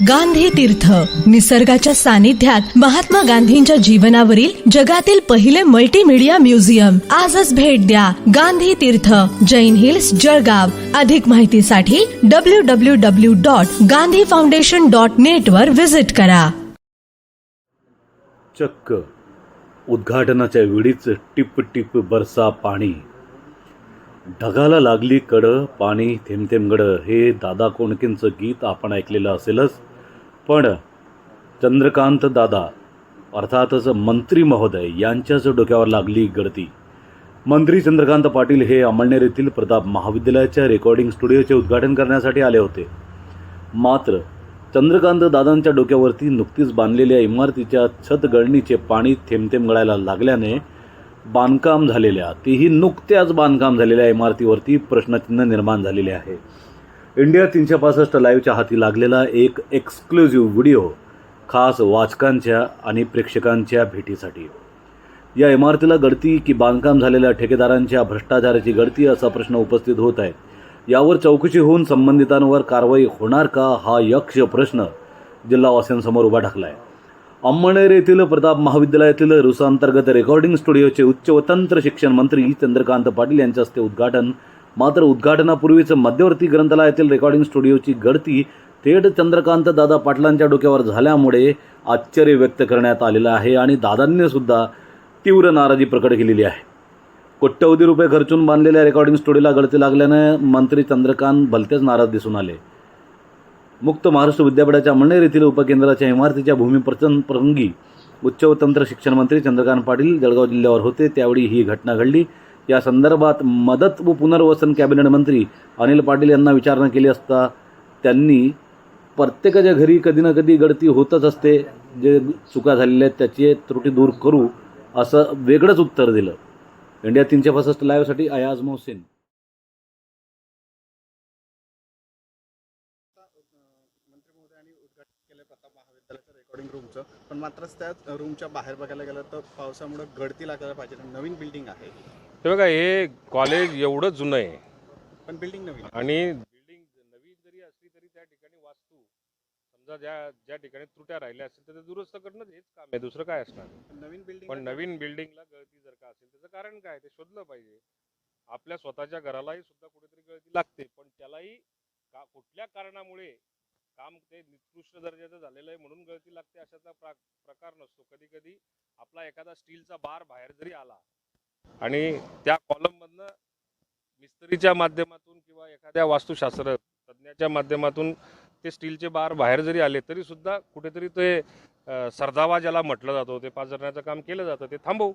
गांधी तीर्थ. निसर्गाच्या सानिध्यात महात्मा गांधींच्या जीवनावरील जगातील पहिले मल्टीमीडिया म्युझियम आजच भेट द्या गांधी तीर्थ. जैन हिल्स जळगाव. अधिक माहितीसाठी W W W dot Gandhi foundation dot net वर व्हिजिट करा. चक्क. उद्घाटनाच्या वेळीच टिप टिप बरसा पाणी. ढगाला लागली कडं पाणी थेंब हे दादा कोणकेंचं गीत आपण ऐकलेलं असेलच. पण चंद्रकांत दादा अर्थातच मंत्री महोदय यांच्याच डोक्यावर लागली गळती मंत्री चंद्रकांत पाटील हे अमळनेर येथील प्रताप महाविद्यालयाच्या रेकॉर्डिंग स्टुडिओचे उद्घाटन करण्यासाठी आले होते. मात्र चंद्रकांत दादांच्या डोक्यावरती नुकतीच बांधलेल्या इमारतीच्या छतगळणीचे पाणी थेंबथेंब गळायला लागल्याने बांधकाम झालेल्या तीही नुकत्याच बांधकाम झालेल्या इमारतीवरती प्रश्नचिन्ह निर्माण झालेले आहे. इंडिया तीनशे पासष्ट लाईव्हच्या हाती लागलेला एक एक्सक्लुझिव्ह व्हिडिओ खास वाचकांच्या आणि प्रेक्षकांच्या भेटीसाठी. या इमारतीला गळती की बांधकाम झालेल्या ठेकेदारांच्या भ्रष्टाचाराची गळती असा प्रश्न उपस्थित होत आहे. यावर चौकशी होऊन संबंधितांवर कारवाई होणार का हा यक्ष प्रश्न जिल्हावासियांसमोर उभा ठाकला आहे अंमळनेर येथील प्रताप महाविद्यालयातील रुसांतर्गत रेकॉर्डिंग स्टुडिओचे उच्च व तंत्र शिक्षण मंत्री चंद्रकांत पाटील यांच्या हस्ते उद्घाटन मात्र उद्घाटनापूर्वीच मध्यवर्ती ग्रंथालयातील रेकॉर्डिंग स्टुडिओची गळती थेट चंद्रकांत दादा पाटलांच्या डोक्यावर झाल्यामुळे आश्चर्य व्यक्त करण्यात आलेलं आहे आणि दादांनी सुद्धा तीव्र नाराजी प्रकट केलेली आहे. कोट्यवधी रुपये खर्चून बांधलेल्या रेकॉर्डिंग स्टुडिओला गळती लागल्यानं मंत्री चंद्रकांत भलतेच नाराज दिसून आले. मुक्त महाराष्ट्र विद्यापीठाच्या मणेर येथील उपकेंद्राच्या इमारतीच्या भूमिप्रचन प्रसंगी उच्च व तंत्र शिक्षण मंत्री चंद्रकांत पाटील जळगाव जिल्ह्यावर होते. त्यावेळी ही घटना घडली. या संदर्भात मदत व पुनर्वसन कॅबिनेट मंत्री अनिल पाटील यांना विचारणा केली असता त्यांनी प्रत्येकाच्या घरी कधी ना कधी गळती होतच असते. जे चुका झालेल्या आहेत त्याची त्रुटी दूर करू असं वेगळंच उत्तर दिलं. इंडिया तीनशे पासष्ट लाईव्हसाठी अयाज मोहसेन. मंत्री महोदयांनी उद्घाटन केलं प्रताप महाविद्यालयाच्या रेकॉर्डिंग रूमचं पण मात्र त्याच रूमच्या बाहेर बघायला गेलं तर पावसामुळे गळती लागायला पाहिजे. नवीन बिल्डिंग आहे. हे बघा हे कॉलेज एवढं जुनं आहे. पण बिल्डिंग नवीन. आणि बिल्डिंग नवीन जरी असली तरी त्या ठिकाणी वास्तू समजा ज्या ज्या ठिकाणी त्रुट्या राहिल्या असतील तर ते दुरुस्त करणं हेच काम आहे. दुसरं काय असणार? नवीन बिल्डिंग पण नवीन बिल्डिंगला गळती जर का असेल त्याचं कारण काय? ते शोधलं पाहिजे. आपल्या स्वतःच्या घरालाही सुद्धा कुठेतरी गळती लागते. पण त्यालाही का कुठल्या कारणामुळे काम ते निकृष्ट दर्जाचं झालेलं आहे म्हणून गळती लागते अशाचा प्रा प्रकार नसतो. कधी कधी आपला एखादा स्टीलचा बार बाहेर जरी आला आणि त्या कॉलममधनं मिस्त्रीच्या माध्यमातून किंवा एखाद्या वास्तुशास्त्र तज्ज्ञाच्या माध्यमातून ते स्टीलचे बार बाहेर जरी आले तरी सुद्धा कुठेतरी ते सरदावा ज्याला म्हटलं जातो ते पाच जणांचं काम केलं जातं ते थांबवू.